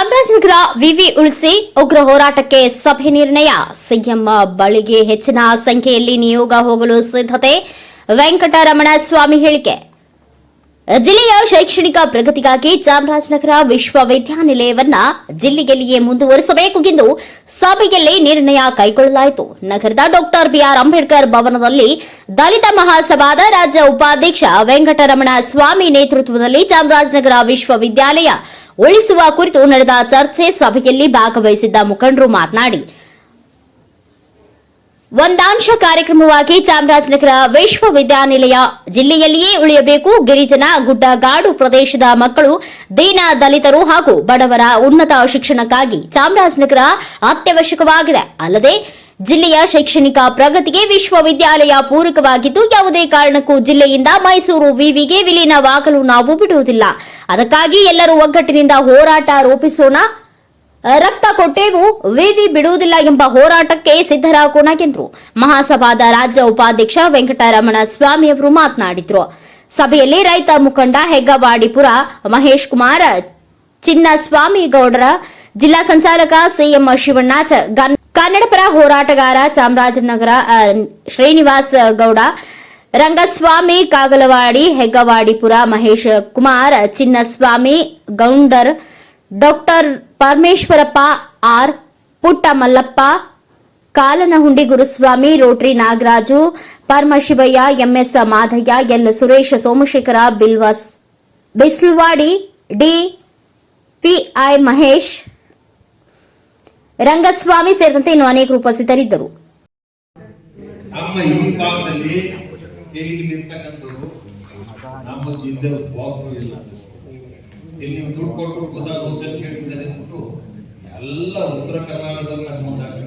ಚಾಮರಾಜನಗರ ವಿವಿ ಉಳಿಸಿ ಉಗ್ರ ಹೋರಾಟಕ್ಕೆ ಸಭೆ ನಿರ್ಣಯ. ಸಿಎಂ ಬಳಿಗೆ ಹೆಚ್ಚಿನ ಸಂಖ್ಯೆಯಲ್ಲಿ ನಿಯೋಗ ಹೋಗಲು ಸಿದ್ಧತೆ. ವೆಂಕಟರಮಣ ಸ್ವಾಮಿ ಹೇಳಿಕೆ. ಜಿಲ್ಲೆಯ ಶೈಕ್ಷಣಿಕ ಪ್ರಗತಿಗಾಗಿ ಚಾಮರಾಜನಗರ ವಿಶ್ವವಿದ್ಯಾನಿಲಯವನ್ನ ಜಿಲ್ಲೆಯಲ್ಲಿಯೇ ಮುಂದುವರಿಸಬೇಕು ಎಂದು ಸಭೆಯಲ್ಲಿ ನಿರ್ಣಯ ಕೈಗೊಳ್ಳಲಾಯಿತು. ನಗರದ ಡಾಕ್ಟರ್ ಬಿಆರ್ ಅಂಬೇಡ್ಕರ್ ಭವನದಲ್ಲಿ ದಲಿತ ಮಹಾಸಭಾದ ರಾಜ್ಯ ಉಪಾಧ್ಯಕ್ಷ ವೆಂಕಟರಮಣ ಸ್ವಾಮಿ ನೇತೃತ್ವದಲ್ಲಿ ಚಾಮರಾಜನಗರ ವಿಶ್ವವಿದ್ಯಾಲಯ ಉಳಿಸುವ ಕುರಿತು ನಡೆದ ಚರ್ಚೆ ಸಭೆಯಲ್ಲಿ ಭಾಗವಹಿಸಿದ್ದ ಮುಖಂಡರು ಮಾತನಾಡಿ, ಒಂದಾಂಶ ಕಾರ್ಯಕ್ರಮವಾಗಿ ಚಾಮರಾಜನಗರ ವಿಶ್ವವಿದ್ಯಾನಿಲಯ ಜಿಲ್ಲೆಯಲ್ಲಿಯೇ ಉಳಿಯಬೇಕು. ಗಿರಿಜನ ಗುಡ್ಡಗಾಡು ಪ್ರದೇಶದ ಮಕ್ಕಳು, ದೀನ ದಲಿತರು ಹಾಗೂ ಬಡವರ ಉನ್ನತ ಶಿಕ್ಷಣಕ್ಕಾಗಿ ಚಾಮರಾಜನಗರ ಅತ್ಯವಶ್ಯಕವಾಗಿದೆ. ಅಲ್ಲದೆ ಜಿಲ್ಲೆಯ ಶೈಕ್ಷಣಿಕ ಪ್ರಗತಿಗೆ ವಿಶ್ವವಿದ್ಯಾಲಯ ಪೂರಕವಾಗಿದ್ದು, ಯಾವುದೇ ಕಾರಣಕ್ಕೂ ಜಿಲ್ಲೆಯಿಂದ ಮೈಸೂರು ವಿವಿಗೆ ವಿಲೀನವಾಗಲು ನಾವು ಬಿಡುವುದಿಲ್ಲ. ಅದಕ್ಕಾಗಿ ಎಲ್ಲರೂ ಒಗ್ಗಟ್ಟಿನಿಂದ ಹೋರಾಟ ರೂಪಿಸೋಣ. ರಕ್ತ ಕೊಟ್ಟೇವು ವಿವಿ ಬಿಡುವುದಿಲ್ಲ ಎಂಬ ಹೋರಾಟಕ್ಕೆ ಸಿದ್ಧರಾಗೋಣ ಎಂದರು ಮಹಾಸಭಾದ ರಾಜ್ಯ ಉಪಾಧ್ಯಕ್ಷ ವೆಂಕಟರಮಣ ಸ್ವಾಮಿ ಅವರು ಮಾತನಾಡಿದ್ರು. ಸಭೆಯಲ್ಲಿ ರೈತ ಮುಖಂಡ ಹೆಗ್ಗವಾಡಿಪುರ ಮಹೇಶ್ ಕುಮಾರ್ ಚಿನ್ನಸ್ವಾಮಿಗೌಡರ ಜಿಲ್ಲಾ ಸಂಚಾಲಕ ಸಿಎಂ ಶಿವಣ್ಣಾಚ ಚ- ಗನ್- ಕನ್ನಡಪರ ಹೋರಾಟಗಾರ Chamarajanagar Srinivasa Srinivas Gowda, Rangaswamy, Kagalavadi, Heggavadipura, Mahesh Kumar, Chinnaswamy, Gounder doctor Parameshwarappa, R Putta Mallappa Kalanahundi Guruswamy, Rotary Nagaraju, Paramashivaiah, MS Madhaiah, L Suresh Somashekara, ಬಿಲ್ವಾಸ್ Bislavadi, D PI Mahesh Rangaswamy ಸೇರಿದಂತೆ ಇನ್ನು ಅನೇಕರು ಉಪಸ್ಥಿತರಿದ್ದರು. ನಮ್ಮ ಈ ಭಾಗದಲ್ಲಿ ಇರ್ತಕ್ಕಂಥವ್ರು ನಮ್ಮ ಜಿಲ್ಲೆ ಒಬ್ಬರು ಇಲ್ಲ. ಇಲ್ಲಿ ದುಡ್ಡು ಕೊಟ್ಟು ಗೊತ್ತಾಗೋದು ಅಂತ ಕೇಳ್ತಿದ್ದಾರೆ ಅಂದ್ಬಿಟ್ಟು ಎಲ್ಲ ಉತ್ತರ ಕರ್ನಾಟಕದಲ್ಲಿ ನನ್ನ ಮುಂದಾಗ್ತದೆ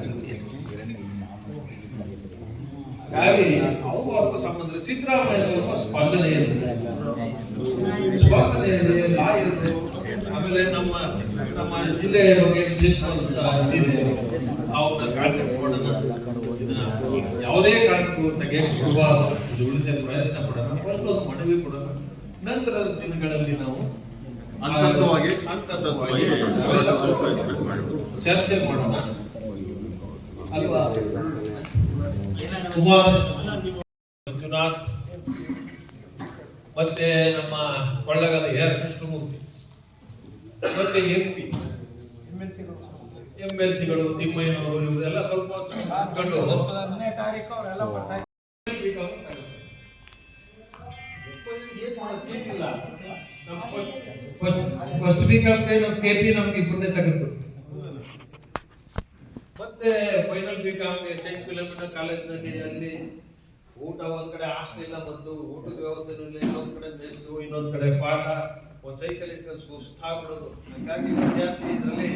ಹಾಗಾಗಿ ಅವು ಅವ್ರಿಗೂ ಸಂಬಂಧ ಸಿದ್ದರಾಮಯ್ಯ ಸ್ವಲ್ಪ ಸ್ಪಂದನೆ ಇದೆ. ಸ್ಪಂದನೆ ಇದೆ ಲಾ ಇದೆ. ಆಮೇಲೆ ನಮ್ಮ ನಮ್ಮ ಜಿಲ್ಲೆಯ ಬಗ್ಗೆ ವಿಶೇಷವಾದಂತ ಇದೆ ಅವನ್ನ ಮಾಡೋಣ ಇದನ್ನ ಯಾವುದೇ ಕಾರಣಕ್ಕೂ ತೆಗೆಯುವ ಇದು ಉಳಿಸಲು ಪ್ರಯತ್ನ ಪಡೋಣ ಫಸ್ಟ್ ಒಂದು ಮನವಿ ಕೊಡೋಣ. ನಂತರದ ದಿನಗಳಲ್ಲಿ ನಾವು ಚರ್ಚೆ ಮಾಡೋಣ. ಅಲ್ವಾ? ಕುಮಾರ್ ಮಂಜುನಾಥ್ ಮತ್ತೆ ನಮ್ಮ ಕೊಳ್ಳಗದ ಎಸ್ ಕೃಷ್ಣಮೂರ್ತಿ. ಮತ್ತೆ ಎಂ ಪಿ ಎಂ ಎಲ್ ಸಿಗಳು ತಿಮ್ಮಯ್ಯನವರು, ಇವರೆಲ್ಲ ಸ್ವಲ್ಪ ಕಂಡು ಫಸ್ಟ್ ವೀಕ್ ಆಫ್ಗೆ ನಮ್ಮ ಕೆ ಪಿ ನಮ್ಗೆ ಇಬ್ಬರನ್ನೇ ಮತ್ತೆ ಫೈನಲ್ ವೀಕ್ ಆಫ್ಗೆ ಸೆಂಟ್ ಕಿಲೋಮೀಟರ್ ಕಾಲೇಜ್ನಲ್ಲಿ ಅಲ್ಲಿ ಊಟ ಒಂದ್ ಕಡೆ ಹಾಸ್ಟೆಲ್ ಬಂದು, ಊಟದ ವ್ಯವಸ್ಥೆ ಇನ್ನೊಂದ್ ಕಡೆ ಮೆಸ್ಸು ಇನ್ನೊಂದ್ ಕಡೆ ಪಾಠ. ಒಂದ್ ಸೈಕಲ್ ಇಟ್ಕೊಂಡು ಸುಸ್ತಾಗ್ಬಿಡೋದು ಹಾಗಾಗಿ ವಿದ್ಯಾರ್ಥಿ ಇದರಲ್ಲಿ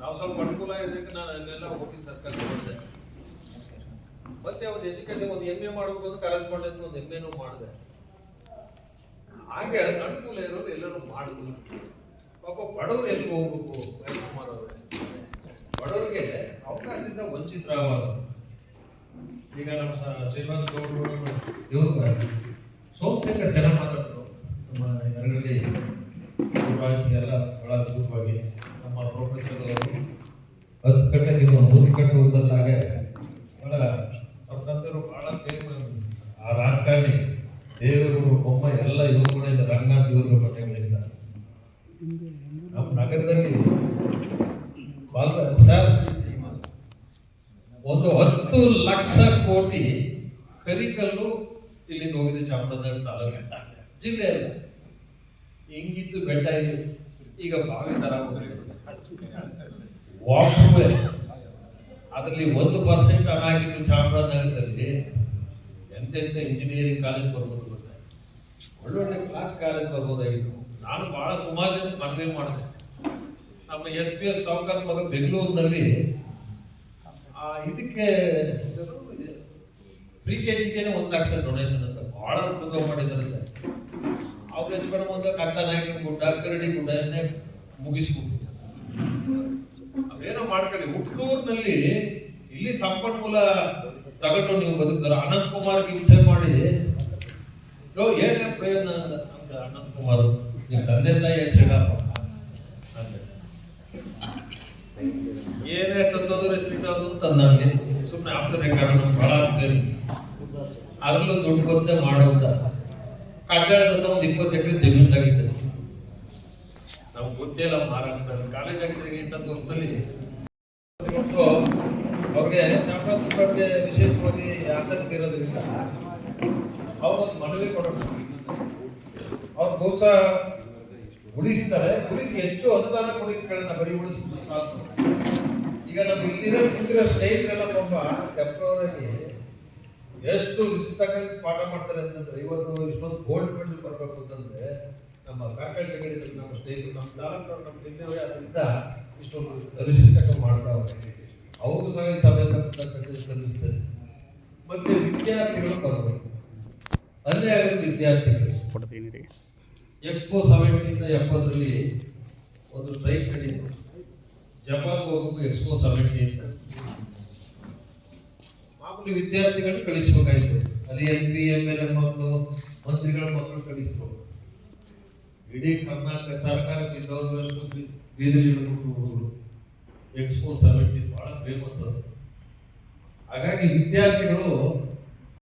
ನಾವು ಸ್ವಲ್ಪ ಅನುಕೂಲ ಇದಕ್ಕೆ ನಾನು ಅಲ್ಲೆಲ್ಲ ಹೋಗಿ ಸರ್ಕಾರ ಮಾಡಿದೆ ಮತ್ತೆ ಒಂದು ಎಜುಕೇಶನ್ ಒಂದು ಎಂ ಎ ಮಾಡಬೇಕು ಅಂತ ಕರೆಸ್ಪಾಂಡೆನ್ಸ್ ಒಂದು ಎಂ ಎನೂ ಮಾಡಿದೆ. ಹಾಗೆ ಅನುಕೂಲ ಇರೋರು ಎಲ್ಲರೂ ಮಾಡಿದ್ರು ಪಾಪ ಬಡವರು ಎಲ್ಲಿ ಹೋಗ್ಬೇಕು? ಕುಮಾರ್ ಮಾಡೋರು ಬಡವರಿಗೆ ಅವಕಾಶದಿಂದ ವಂಚಿತರಾಗೋದು ಈಗ ನಮ್ಮ ಶ್ರೀನಿವಾಸ ಗೌಡರು ಇವರು ಸೋಮಶೇಖರ್ ಚೆನ್ನಾಗಿ ಮಾತಾಡಿದ್ರು ನಮ್ಮ ಎರಡರಲ್ಲಿ ಗುರುವಾಗಿ ಎಲ್ಲ ಬಹಳ ಅದ್ಭುತವಾಗಿ ನಮ್ಮ ಪ್ರೊಫೆಸರ್ ಅವರು ಹತ್ತು ಕಟ್ಟೆ ಓದಲ್ಲಾಗೆ ಬಹಳ ಅವ್ರ ತಂದೆಯವರು ಬಹಳ ಪ್ರೇಮ ಆ ರಾಜಕಾರಣಿ ದೇವರು ಬೊಮ್ಮ ಎಲ್ಲ ಇವ್ರು ಕೂಡ ಇದ್ದಾರೆ ರಂಗನಾಥ್ ಇವರು ಮನೆಗಳಿಂದ ನಮ್ಮ ನಗರದಲ್ಲಿ ಬಾಲ, ಸರ್, ಒಂದು ಹತ್ತು ಲಕ್ಷ ಕೋಟಿ ಕರಿಕಲ್ಲು ಇಲ್ಲಿಂದ ಹೋಗಿದೆ ಚಾಮರಾಜನಗರ ತಾಲೂಕಿನ ಜಿಲ್ಲೆ ಅಲ್ಲ ಹೆಂಗಿತ್ತು ಬೆಟ್ಟ ಇದು? ಈಗ ಬಾವಿ ತರ ವಾಟರ್ವೇ ಅದರಲ್ಲಿ ಒಂದು ಪರ್ಸೆಂಟ್ ಹಾಕಿದ್ದು ಚಾಮರಾಜನಗರದಲ್ಲಿ ಎಂತೆಂಥ ಇಂಜಿನಿಯರಿಂಗ್ ಕಾಲೇಜ್ ಬರ್ಬೋದು ಒಳ್ಳೊಳ್ಳೆ ಕ್ಲಾಸ್ ಕಾಲೇಜ್ ಬರ್ಬೋದಾಗಿತ್ತು ನಾನು ಬಹಳ ಸುಮಾರು ಜನ ಮನವಿ ಮಾಡಿದೆ. ನಮ್ಮ ಎಸ್ ಪಿ ಎಸ್ ಸಾವುಕಾರ ಮಗ ಬೆಂಗಳೂರಿನಲ್ಲಿ ಇದಕ್ಕೆ ಪ್ರಿ ಕೆ ಜಿಗೆ ಒಂದು ಲಕ್ಷ ಡೊನೇಷನ್ ಅಂತ ಬಹಳ ಉಪಯೋಗ ಮಾಡಿದಾರಂತೆ ಅವರೆಚ್ಕೊಂಡು ಮುಂದಕ್ಕೆ ಅಕ್ಕ ನಾಯಕನ ಗುಡ್ಡ ಕರಡಿ ಗುಡ್ಡನ್ನೇ ಮುಗಿಸ್ಬಿಟ್ಟು ಏನೋ ಮಾಡ್ಕೊಳ್ಳಿ. ಹುಟ್ಟೂರ್ನಲ್ಲಿ ಇಲ್ಲಿ ಸಂಪನ್ಮೂಲ ತಗೊಂಡು ನೀವು ಬದುಕ್ತಾರ. ಅನಂತ್ ಕುಮಾರ್ ಹಿಂಸೆ ಮಾಡಿ ಏನೇ ಪ್ರಯೋಜನ ಅಂತ ಅನಂತ್ ಕುಮಾರ್? ನಿಮ್ಮ ತಂದೆ ತಾಯಿ ಹೆಸರಿಡಪ್ಪ. ಏನೇ ಸತ್ತೋದ್ರೆ ಹೆಸರಿಡೋದು ಅಂತ ನನಗೆ ಸುಮ್ಮನೆ ಆಪ್ತ ರೆಕಾರ್ಡ್ ಬಹಳ ಆಗ್ತದೆ ಅದರಲ್ಲೂ ದುಡ್ಡು ಬಂದೆ ಮಾಡೋದ ಕಡ್ಡಾಳದ ಒಂದು ಇಪ್ಪತ್ತು ಎಕರೆ ಜಮೀನು ನಮ್ಗೆ ಗೊತ್ತೇ ಇಲ್ಲ ಮಹಾರಾಷ್ಟ್ರ ಕಾಲೇಜ್ ಆಗಿದ್ರೆ ಎಂಟತ್ತು ವರ್ಷದಲ್ಲಿ ಅವ್ರಿಗೆ ಜ್ಞಾಪಕದ ಬಗ್ಗೆ ವಿಶೇಷವಾಗಿ ಆಸಕ್ತಿ ಇರೋದ್ರಿಂದ ಅವ್ರೊಂದು ಮನವಿ ಕೊಡೋಣ. ಅವ್ರು ಬಹುಶಃ ಉಳಿಸ್ತಾರೆ. ಉಳಿಸಿ ಹೆಚ್ಚು ಅನುದಾನ ಕೊಡಿಕೆಗಳನ್ನ ಬರೀ ಉಳಿಸ್ಬೋದು ಸಾಕು. ಈಗ ನಮ್ಮ ಇಲ್ಲಿರೋ ಕುಂತಿರೋ ಸ್ನೇಹಿತರೆಲ್ಲ ಪಾಪ ಟೆಂಪ್ರವರಿ ಎಷ್ಟು ತಗೊಂಡು ಪಾಠ ಮಾಡ್ತಾರೆ ಅಂತಂದ್ರೆ, ಇವತ್ತು ಇಷ್ಟೊಂದು ಗೋಲ್ಡ್ ಮೆಡಲ್ ಬರಬೇಕು ಅಂತಂದ್ರೆ, ನಮ್ಮ ಫ್ಯಾಕಲ್ಟಿಗಳಿದ್ರು ನಮ್ಮ ಸ್ನೇಹಿತರು, ನಮ್ಮ ತಾಲೂಕು ನಮ್ಮ ಜಿಲ್ಲೆಯವರೇ ಅದರಿಂದ ಇಷ್ಟೊಂದು ತಗೊಂಡು ಮಾಡ್ತಾವ್ರೆ ಅವರು ಸಹ ಈ ಸಭೆ ಸಲ್ಲಿಸ್ತಾರೆ ಮತ್ತೆ ವಿದ್ಯಾರ್ಥಿಗಳು ಬರಬೇಕು. ಅಲ್ಲೇ ಆಗುತ್ತೆ ವಿದ್ಯಾರ್ಥಿಗಳು. ಎಕ್ಸ್ಪೋ ಸೆವೆಂಟಿಂದ ಎಪ್ಪತ್ತರಲ್ಲಿ ಒಂದು ಸ್ಟ್ರೈಕ್ ನಡೀತು. ಜಪಾನ್ ಹೋಗಬೇಕು ಎಕ್ಸ್ಪೋ ಸೆವೆಂಟಿ ಅಂತ ಮಾಮೂಲಿ ವಿದ್ಯಾರ್ಥಿಗಳು ಕಳಿಸ್ಬೇಕಾಯ್ತು. ಅಲ್ಲಿ ಎಂ ಪಿ ಎಂ, ಎಲ್ ಮಕ್ಕಳು, ಮಂತ್ರಿಗಳ ಮಕ್ಕಳು ಕಳಿಸ್ತು ಇಡೀ ಕರ್ನಾಟಕ ಸರ್ಕಾರ ಬಿದ್ದೋದಷ್ಟು ಬೀದಿಲಿ ಇಳಿದ್ಬಿಟ್ಟು ಹುಡುಗರು ಎಕ್ಸ್ಪೋ ಸೆವೆಂಟಿ ಬಹಳ ಫೇಮಸ್ ಅದು. ಹಾಗಾಗಿ ವಿದ್ಯಾರ್ಥಿಗಳು